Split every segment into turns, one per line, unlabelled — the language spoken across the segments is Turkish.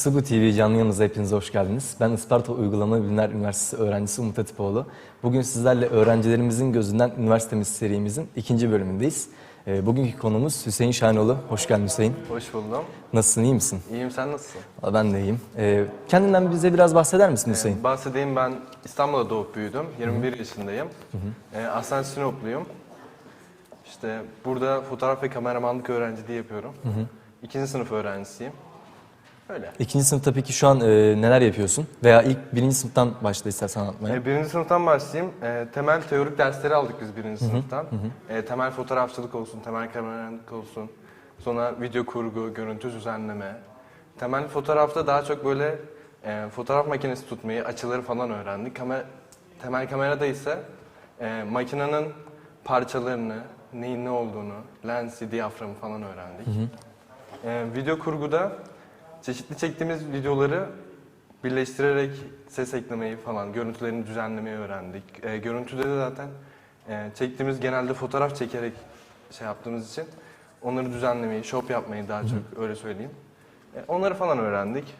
Isıbu TV canlı yanınıza hepinize hoş geldiniz. Ben Isparta Uygulama Bilimler Üniversitesi öğrencisi Umut Atipoğlu. Bugün sizlerle öğrencilerimizin gözünden üniversitemiz serimizin ikinci bölümündeyiz. Ee, Bugünkü konumuz Hüseyin Şahinoğlu. Hoş geldin Hüseyin.
Hoş buldum.
Nasılsın, iyi misin?
İyiyim sen nasılsın?
Ben de iyiyim. Ee, Kendinden bize biraz bahseder misin Hüseyin?
Ee, bahsedeyim ben İstanbul'da doğup büyüdüm. 21 yaşındayım. Ee, aslen Sinopluyum. İşte burada fotoğraf ve kameramanlık öğrenciliği yapıyorum. İkinci sınıf öğrencisiyim. Öyle.
İkinci sınıfta peki şu an e, neler yapıyorsun? Veya ilk birinci sınıftan başla istersen anlatmaya.
Ee, birinci sınıftan başlayayım. Ee, temel teorik dersleri aldık biz birinci sınıftan. Ee, temel fotoğrafçılık olsun, temel kameramanlık olsun. Sonra video kurgu, görüntü düzenleme. Temel fotoğrafta daha çok böyle e, fotoğraf makinesi tutmayı, açıları falan öğrendik. Kamer temel kamerada ise e, makinenin parçalarını, neyin ne olduğunu, lensi, diyaframı falan öğrendik. Ee, video kurguda çeşitli çektiğimiz videoları birleştirerek ses eklemeyi falan, görüntülerini düzenlemeyi öğrendik. Ee, görüntüde de zaten e, çektiğimiz genelde fotoğraf çekerek şey yaptığımız için onları düzenlemeyi, shop yapmayı daha çok öyle söyleyeyim. E, onları falan öğrendik.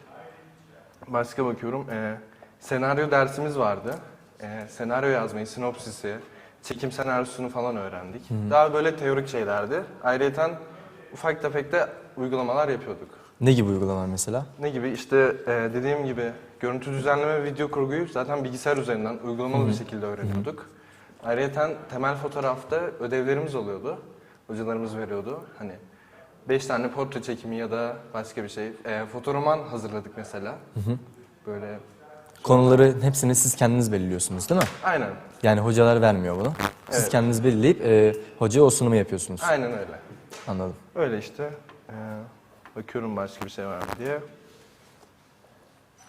Başka bakıyorum. e, senaryo dersimiz vardı. E, senaryo yazmayı, sinopsisi, çekim senaryosunu falan öğrendik. Daha böyle teorik şeylerdi. Ayrıca ufak tefek de uygulamalar yapıyorduk.
Ne gibi uygulamalar mesela?
Ne gibi? İşte e, dediğim gibi görüntü düzenleme ve video kurguyu zaten bilgisayar üzerinden uygulamalı bir şekilde öğreniyorduk. Ayrıca temel fotoğrafta ödevlerimiz oluyordu. Hocalarımız veriyordu. Hani 5 tane portre çekimi ya da başka bir şey. E, fotoroman hazırladık mesela. Böyle
Konuları hepsini siz kendiniz belirliyorsunuz değil mi?
aynen.
Yani hocalar vermiyor bunu. Siz
Evet.
kendiniz belirleyip e, hocaya o sunumu yapıyorsunuz.
Aynen öyle.
Anladım.
Öyle işte. E, bakıyorum başka bir şey var mı diye.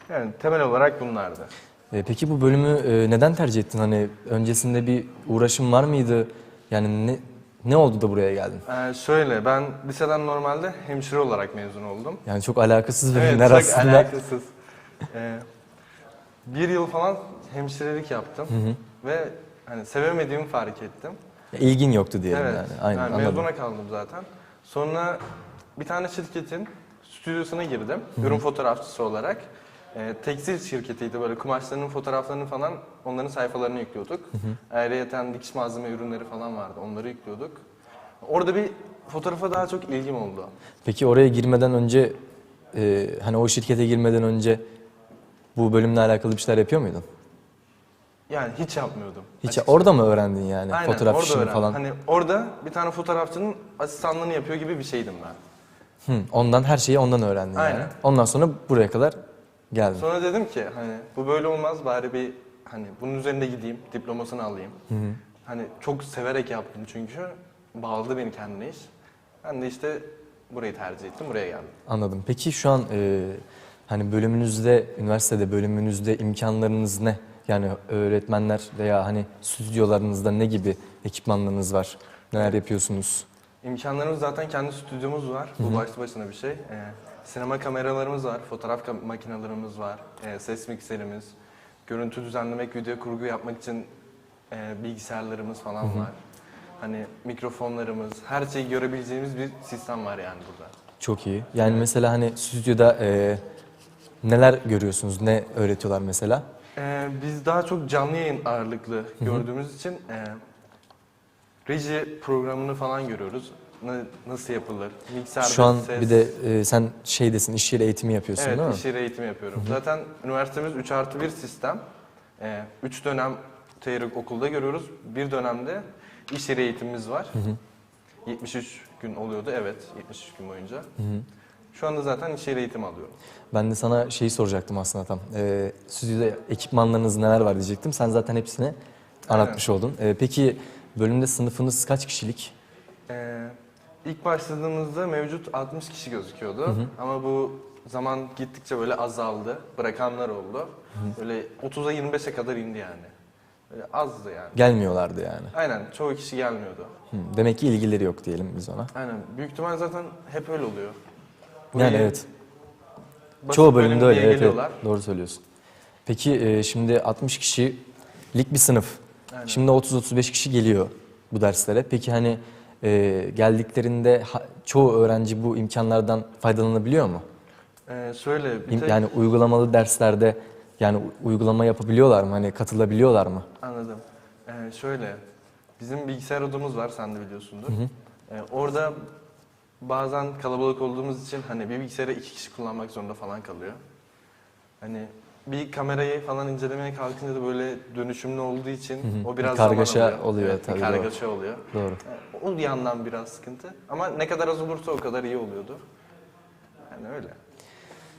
Yani temel olarak bunlardı.
E, peki bu bölümü e, neden tercih ettin? Hani öncesinde bir uğraşın var mıydı? Yani ne ne oldu da buraya geldin?
Ee, şöyle, ben liseden normalde hemşire olarak mezun oldum.
Yani çok alakasız
Evet,
bölümler
çok
aslında.
alakasız. Ee, bir yıl falan hemşirelik yaptım ve hani sevemediğimi fark ettim.
Ya, İlgin yoktu diyelim
evet,
yani. Aynen
yani mezuna kaldım zaten. Sonra bir tane şirketin stüdyosuna girdim, ürün fotoğrafçısı olarak. Ee, tekstil şirketiydi böyle kumaşlarının fotoğraflarını falan onların sayfalarını yüklüyorduk. Ayrıca dikiş malzeme ürünleri falan vardı onları yüklüyorduk. Orada bir fotoğrafa daha çok ilgim oldu.
Peki oraya girmeden önce e, hani o şirkete girmeden önce bu bölümle alakalı bir şeyler yapıyor muydun?
Yani hiç yapmıyordum.
Hiç
açıkçası.
orada mı öğrendin yani
Aynen,
fotoğraf
orada
işini
öğrendim.
falan?
Hani orada bir tane fotoğrafçının asistanlığını yapıyor gibi bir şeydim ben.
Hı, ondan her şeyi ondan öğrendin yani.
Aynen.
Ondan sonra buraya kadar geldin.
Sonra dedim ki hani bu böyle olmaz bari bir hani bunun üzerinde gideyim diplomasını alayım. Hani çok severek yaptım çünkü bağladı beni kendine iş. Ben de işte burayı tercih ettim buraya geldim.
Anladım. Peki şu an e, hani bölümünüzde, üniversitede bölümünüzde imkanlarınız ne? Yani öğretmenler veya hani stüdyolarınızda ne gibi ekipmanlarınız var? Neler yapıyorsunuz?
İmkanlarımız zaten kendi stüdyomuz var. Bu başlı başına bir şey. Ee, sinema kameralarımız var, fotoğraf kam- makinelerimiz var, ee, ses mikserimiz, görüntü düzenlemek, video kurgu yapmak için e, bilgisayarlarımız falan var. Hani mikrofonlarımız, her şeyi görebileceğimiz bir sistem var yani burada.
Çok iyi. Yani mesela hani stüdyoda e, neler görüyorsunuz? Ne öğretiyorlar mesela?
Ee, biz daha çok canlı yayın ağırlıklı gördüğümüz için e, reji programını falan görüyoruz. Na- nasıl yapılır? Mikser,
Şu an
ses.
bir de e, sen şeydesin, iş yeri eğitimi yapıyorsun
Evet,
değil mi?
iş yeri eğitimi yapıyorum. Zaten üniversitemiz 3 artı 1 sistem. 3 dönem teorik okulda görüyoruz. Bir dönemde iş yeri eğitimimiz var. 73 gün oluyordu, evet. 73 gün boyunca. Şu anda zaten iş yeri eğitimi alıyorum.
Ben de sana şeyi soracaktım aslında tam. E, stüdyoda ekipmanlarınız neler var diyecektim. Sen zaten hepsini anlatmış oldun. E, peki bölümde sınıfınız kaç kişilik?
Ee, ilk başladığımızda mevcut 60 kişi gözüküyordu. Ama bu zaman gittikçe böyle azaldı. Bırakanlar oldu. Böyle 30'a 25'e kadar indi yani. Böyle azdı yani.
Gelmiyorlardı yani.
Aynen çoğu kişi gelmiyordu.
Hı, Demek ki ilgileri yok diyelim biz ona.
Aynen. Büyük ihtimal zaten hep öyle oluyor.
Yani evet. Çoğu
bölüm
bölümde öyle. Evet, evet. Doğru söylüyorsun. Peki e, şimdi 60 kişilik bir sınıf.
Aynen.
Şimdi 30-35 kişi geliyor bu derslere. Peki hani e, geldiklerinde ha- çoğu öğrenci bu imkanlardan faydalanabiliyor mu?
Ee, şöyle bir tek
Yani uygulamalı derslerde yani uygulama yapabiliyorlar mı? Hani katılabiliyorlar mı?
anladım. Ee, şöyle bizim bilgisayar odamız var sen de biliyorsundur. Ee, orada bazen kalabalık olduğumuz için hani bir bilgisayarı iki kişi kullanmak zorunda falan kalıyor. Hani bir kamerayı falan incelemeye kalkınca da böyle dönüşümlü olduğu için
hı.
o biraz
Bir kargaşa
zaman alıyor.
oluyor
evet,
tabii,
Bir kargaşa oluyor.
Doğru.
Ee, O bir yandan biraz sıkıntı. Ama ne kadar az olursa o kadar iyi oluyordu. Yani öyle.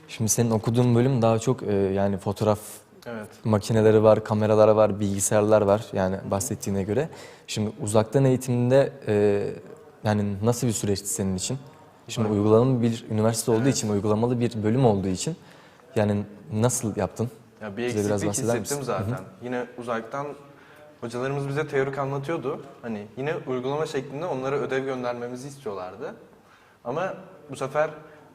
Şimdi senin okuduğun bölüm daha çok e, yani fotoğraf
Evet.
makineleri var, kameralar var, bilgisayarlar var yani bahsettiğine göre. Şimdi uzaktan eğitimde e, yani nasıl bir süreçti senin için? Şimdi uygulamalı bir üniversite olduğu için, uygulamalı bir bölüm olduğu için yani nasıl yaptın?
Ya bir
Bize biraz
eksiklik
bahseder
hissettim
misin?
zaten. Yine uzaktan hocalarımız bize teorik anlatıyordu. Hani yine uygulama şeklinde onlara ödev göndermemizi istiyorlardı. Ama bu sefer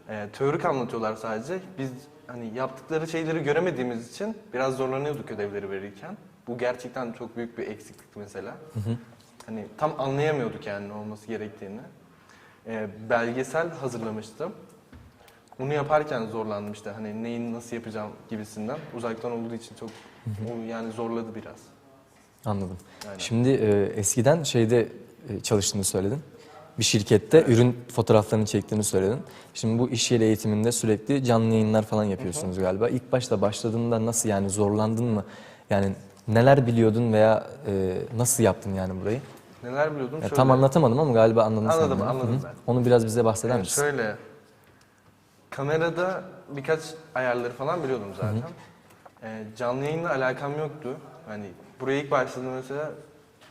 e, teorik anlatıyorlar sadece. Biz hani yaptıkları şeyleri göremediğimiz için biraz zorlanıyorduk ödevleri verirken. Bu gerçekten çok büyük bir eksiklik mesela. Hani tam anlayamıyorduk yani olması gerektiğini. E, belgesel hazırlamıştım. Bunu yaparken zorlandım işte hani neyin nasıl yapacağım gibisinden. Uzaktan olduğu için çok o yani zorladı biraz.
Anladım.
Aynen.
Şimdi e, eskiden şeyde e, çalıştığını söyledin. Bir şirkette ürün fotoğraflarını çektiğini söyledin. Şimdi bu iş yeri eğitiminde sürekli canlı yayınlar falan yapıyorsunuz galiba. İlk başta başladığında nasıl yani zorlandın mı? Yani neler biliyordun veya e, nasıl yaptın yani burayı?
Neler biliyordum?
Ya tam anlatamadım ama galiba anladın sen
Anladım,
beni.
anladım
Hı hı.
ben.
Onu biraz bize bahseder
yani
misin?
şöyle kamerada birkaç ayarları falan biliyordum zaten. Ee, canlı yayınla alakam yoktu. Hani buraya ilk başladığımda mesela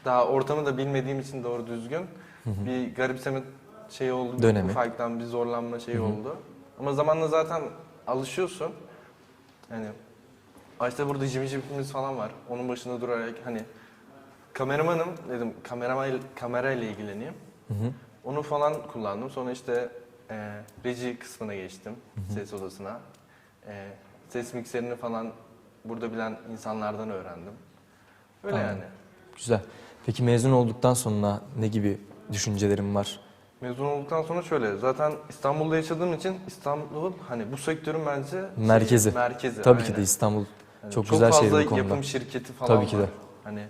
daha ortamı da bilmediğim için doğru düzgün bir garipseme şey oldu.
Dönemi.
Ufaktan bir zorlanma şeyi oldu. Ama zamanla zaten alışıyorsun. Yani başta burada jimi jipimiz falan var. Onun başında durarak hani kameramanım dedim kamerama kamerayla ilgileneyim. Onu falan kullandım. Sonra işte e, reji kısmına geçtim. Ses odasına. E, ses mikserini falan burada bilen insanlardan öğrendim. Öyle
Anladım.
yani.
Güzel. Peki mezun olduktan sonra ne gibi düşüncelerin var?
Mezun olduktan sonra şöyle zaten İstanbul'da yaşadığım için İstanbul hani bu sektörün bence şey,
Merkezi.
merkezi.
Tabii ki
aynen.
de İstanbul
Yani
çok, güzel şehir
fazla
bu konuda.
yapım şirketi falan
Tabii ki
var.
de.
Hani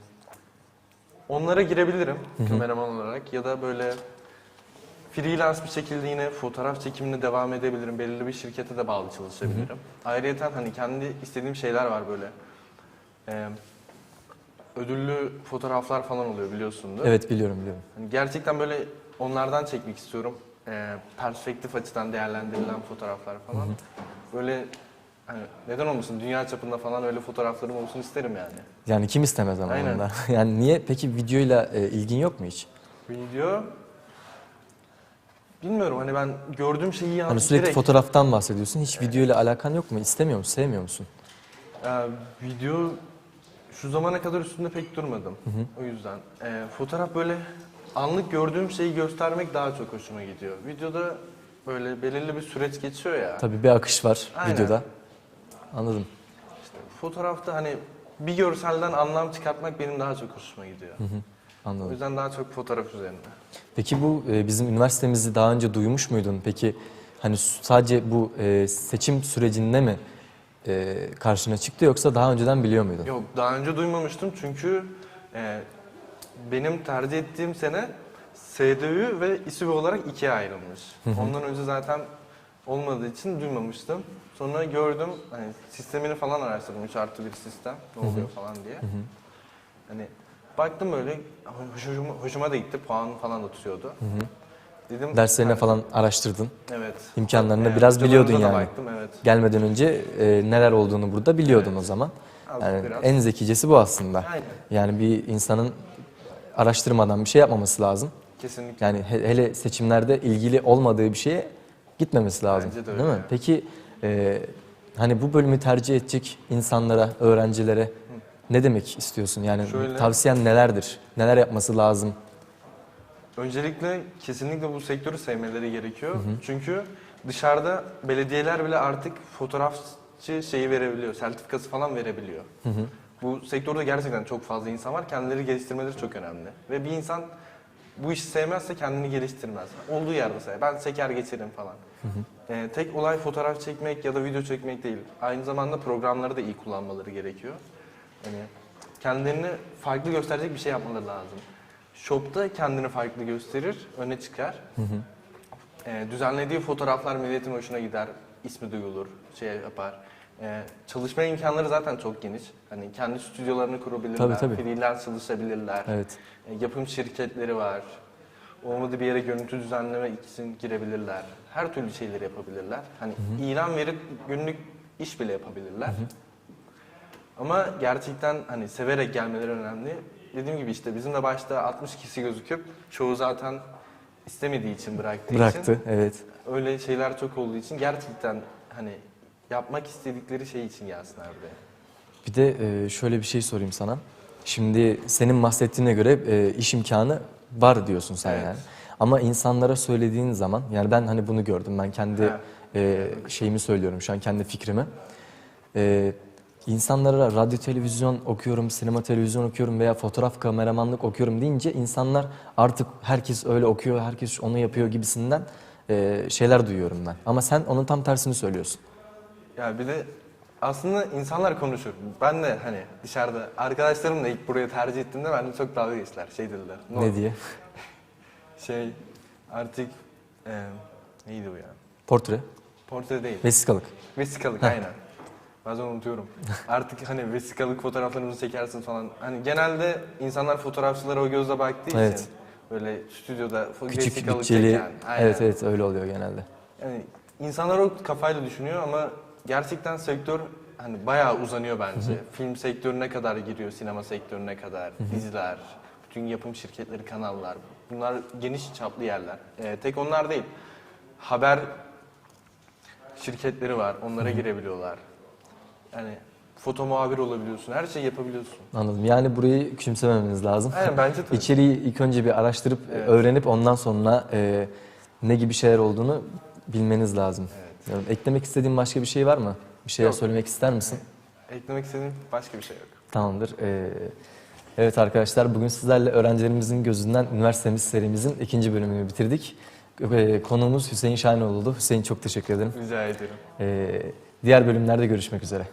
onlara girebilirim kameraman olarak ya da böyle freelance bir şekilde yine fotoğraf çekimine devam edebilirim. Belirli bir şirkete de bağlı çalışabilirim. Ayrıca hani kendi istediğim şeyler var böyle. Ee, ödüllü fotoğraflar falan oluyor biliyorsundur.
Evet biliyorum biliyorum.
Hani gerçekten böyle onlardan çekmek istiyorum. Ee, perspektif açıdan değerlendirilen fotoğraflar falan. Böyle hani neden olmasın dünya çapında falan öyle fotoğraflarım olsun isterim yani.
Yani kim istemez ama
Aynen.
onda. Yani niye peki videoyla e, ilgin yok mu hiç?
Video bilmiyorum hani ben gördüğüm şeyi yani
Hani sürekli fotoğraftan bahsediyorsun. Hiç videoyla alakan yok mu? İstemiyor musun? Sevmiyor musun?
Ee, video şu zamana kadar üstünde pek durmadım. O yüzden. Ee, fotoğraf böyle anlık gördüğüm şeyi göstermek daha çok hoşuma gidiyor. Videoda böyle belirli bir süreç geçiyor ya.
Tabii bir akış var
Aynen.
videoda. Anladım.
İşte fotoğrafta hani bir görselden anlam çıkartmak benim daha çok hoşuma gidiyor. O
Anladım.
yüzden daha çok fotoğraf üzerine.
Peki bu e, bizim üniversitemizi daha önce duymuş muydun? Peki hani sadece bu e, seçim sürecinde mi e, karşına çıktı yoksa daha önceden biliyor muydun?
Yok daha önce duymamıştım çünkü e, benim tercih ettiğim sene SDÜ ve İSÜBE olarak ikiye ayrılmış. Ondan önce zaten olmadığı için duymamıştım. Sonra gördüm hani sistemini falan araştırdım 3 artı bir sistem ne oluyor falan diye. Hani baktım böyle hoşuma, hoşuma da gitti puan falan da tutuyordu. Dedim
Derslerine
hani,
falan araştırdın.
Evet.
imkanlarını
Evet,
biraz biliyordun
hocalarımıza da
yani.
baktım evet.
Gelmeden önce e, neler olduğunu burada biliyordun o zaman.
Az
Yani
biraz.
en zekicesi bu aslında.
Aynen.
Yani bir insanın araştırmadan bir şey yapmaması lazım.
Kesinlikle.
Yani he- hele seçimlerde ilgili olmadığı bir şeye gitmemesi lazım.
Bence de
Değil mi?
öyle.
Peki e, hani bu bölümü tercih edecek insanlara, öğrencilere ne demek istiyorsun? Yani
Şöyle-
tavsiyen nelerdir? Neler yapması lazım?
Öncelikle kesinlikle bu sektörü sevmeleri gerekiyor. Çünkü dışarıda belediyeler bile artık fotoğrafçı şeyi verebiliyor, sertifikası falan verebiliyor. Bu sektörde gerçekten çok fazla insan var. Kendileri geliştirmeleri çok önemli. Ve bir insan bu işi sevmezse kendini geliştirmez. Olduğu yerde sever. Ben seker geçerim falan. Ee, tek olay fotoğraf çekmek ya da video çekmek değil. Aynı zamanda programları da iyi kullanmaları gerekiyor. Yani kendilerini farklı gösterecek bir şey yapmaları lazım. Shop'ta kendini farklı gösterir, öne çıkar. Ee, düzenlediği fotoğraflar milletin hoşuna gider, ismi duyulur, şey yapar. Ee, çalışma imkanları zaten çok geniş. Hani kendi stüdyolarını kurabilirler,
Tabii, tabii.
freelance çalışabilirler.
Evet.
E, yapım şirketleri var. Olmadı bir yere görüntü düzenleme için girebilirler. Her türlü şeyleri yapabilirler. Hani ilan verip günlük iş bile yapabilirler. Ama gerçekten hani severek gelmeleri önemli. Dediğim gibi işte bizim de başta 60 kişi gözüküp çoğu zaten istemediği için bıraktığı için
Bıraktı. Evet.
öyle şeyler çok olduğu için gerçekten hani yapmak istedikleri şey için gelsinler buraya.
Bir de şöyle bir şey sorayım sana. Şimdi senin bahsettiğine göre iş imkanı var diyorsun sen
Evet.
yani. Ama insanlara söylediğin zaman yani ben hani bunu gördüm. Ben kendi
Ha.
e, şeyimi söylüyorum şu an kendi fikrimi. E, insanlara radyo televizyon okuyorum, sinema televizyon okuyorum veya fotoğraf kameramanlık okuyorum deyince insanlar artık herkes öyle okuyor, herkes onu yapıyor gibisinden e, şeyler duyuyorum ben. Ama sen onun tam tersini söylüyorsun.
Ya bir de aslında insanlar konuşur. Ben de hani dışarıda arkadaşlarımla ilk buraya tercih ettiğimde ben de çok dalga geçtiler. Şey dediler.
Ne
oldu?"
diye?
Şey artık e, neydi bu ya?
Portre,
Portre değil.
vesikalık.
Vesikalık aynen. Bazen unutuyorum. Artık hani vesikalık fotoğraflarımızı çekersin falan. Hani genelde insanlar fotoğrafçılara o gözle baktığı
Evet.
için böyle stüdyoda fo-
Küçük
vesikalık
bütçeli.
çeken. Aynen.
Evet evet öyle oluyor genelde.
Yani insanlar o kafayla düşünüyor ama gerçekten sektör hani bayağı uzanıyor bence. Film sektörüne kadar giriyor, sinema sektörüne kadar, diziler, bütün yapım şirketleri, kanallar. Bunlar geniş çaplı yerler. Ee, tek onlar değil. Haber şirketleri var, onlara girebiliyorlar. Yani foto muhabir olabiliyorsun, her şeyi yapabiliyorsun.
Anladım. Yani burayı küçümsememeniz lazım.
Aynen bence tabii.
İçeriği ilk önce bir araştırıp
Evet.
öğrenip ondan sonra e, ne gibi şeyler olduğunu bilmeniz lazım.
Evet.
Yani eklemek istediğin başka bir şey var mı? Bir şeyler
Yok.
söylemek ister misin?
Eklemek istediğim başka bir şey yok.
Tamamdır. Ee, evet arkadaşlar bugün sizlerle öğrencilerimizin gözünden üniversitemiz serimizin ikinci bölümünü bitirdik. Ee, konuğumuz Hüseyin Şahinoğlu'ydu. Hüseyin çok teşekkür ederim.
Rica ediyorum.
Ee, diğer bölümlerde görüşmek üzere.